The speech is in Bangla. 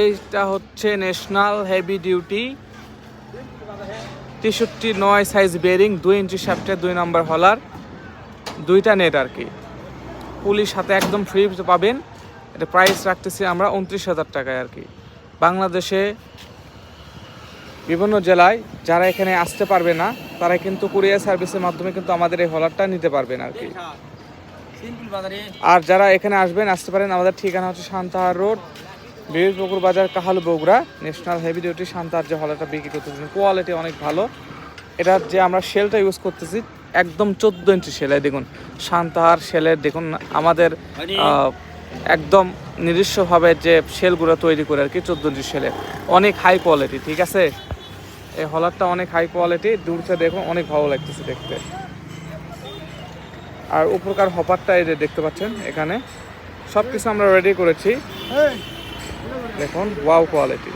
এইটা হচ্ছে ন্যাশনাল হেভি ডিউটি তেষট্টি নয় সাইজ বেরিং দুই ইঞ্চি শ্যাফটের দুই নম্বর হলার দুইটা নেট আর কি। পুলিশ সাথে একদম ফ্রি পাবেন। এটা প্রাইস রাখতেছি আমরা উনত্রিশ হাজার টাকায় আর কি। বাংলাদেশে বিভিন্ন জেলায় যারা এখানে আসতে পারবে না তারা কিন্তু কুরিয়ার সার্ভিসের মাধ্যমে কিন্তু আমাদের এই হলারটা নিতে পারবেন আর কি। আর যারা এখানে আসবেন আসতে পারেন। আমাদের ঠিকানা হচ্ছে শান্তাহার রোড বীরপুকুর বাজার Kahal Bogura national heavy duty Santahar যে হলাটা বিক্রি করতেছেন কোয়ালিটি অনেক ভালো। এটার যে আমরা শেলটা ইউজ করতেছি, একদম চোদ্দ ইঞ্চি সেলাই দেখুন শান্তাহার সেলের দেখুন, আমাদের একদম নিজস্বভাবে যে সেলগুলো তৈরি করে আর কি, চোদ্দ ইঞ্চি সেলের অনেক হাই কোয়ালিটি ঠিক আছে? এই হলারটা অনেক হাই কোয়ালিটি দূর থেকে দেখুন, অনেক ভালো লাগতেছে দেখতে। আর উপরকার হপারটা এই যে দেখতে পাচ্ছেন, এখানে। সব কিছু আমরা রেডি করেছি। দেখুন ওয়াও কোয়ালিটি